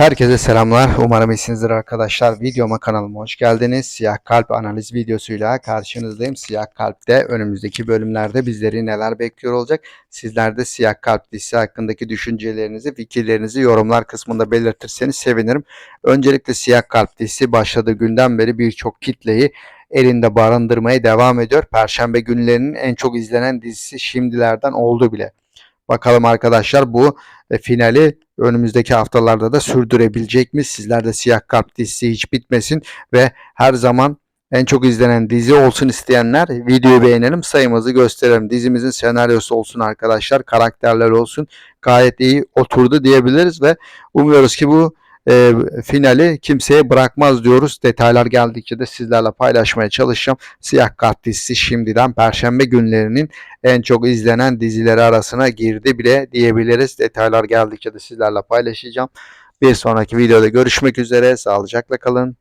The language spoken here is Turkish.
Herkese selamlar. Umarım iyisinizdir arkadaşlar. Videoma kanalıma hoş geldiniz. Siyah Kalp analiz videosuyla karşınızdayım. Siyah Kalp'te önümüzdeki bölümlerde bizleri neler bekliyor olacak? Sizler de Siyah Kalp dizisi hakkındaki düşüncelerinizi, fikirlerinizi yorumlar kısmında belirtirseniz sevinirim. Öncelikle Siyah Kalp dizisi başladığı günden beri birçok kitleyi elinde barındırmaya devam ediyor. Perşembe günlerinin en çok izlenen dizisi şimdilerden oldu bile. Bakalım arkadaşlar bu e, finali önümüzdeki haftalarda da sürdürebilecek mi? Sizler de Siyah Kalp dizisi hiç bitmesin ve her zaman en çok izlenen dizi olsun isteyenler videoyu beğenelim sayımızı gösterelim. Dizimizin senaryosu olsun arkadaşlar karakterler olsun gayet iyi oturdu diyebiliriz ve umuyoruz ki bu e, finali kimseye bırakmaz diyoruz. Detaylar geldikçe de sizlerle paylaşmaya çalışacağım. Siyah Kalp dizisi şimdiden Perşembe günlerinin en çok izlenen dizileri arasına girdi bile diyebiliriz. Detaylar geldikçe de sizlerle paylaşacağım. Bir sonraki videoda görüşmek üzere. Sağlıcakla kalın.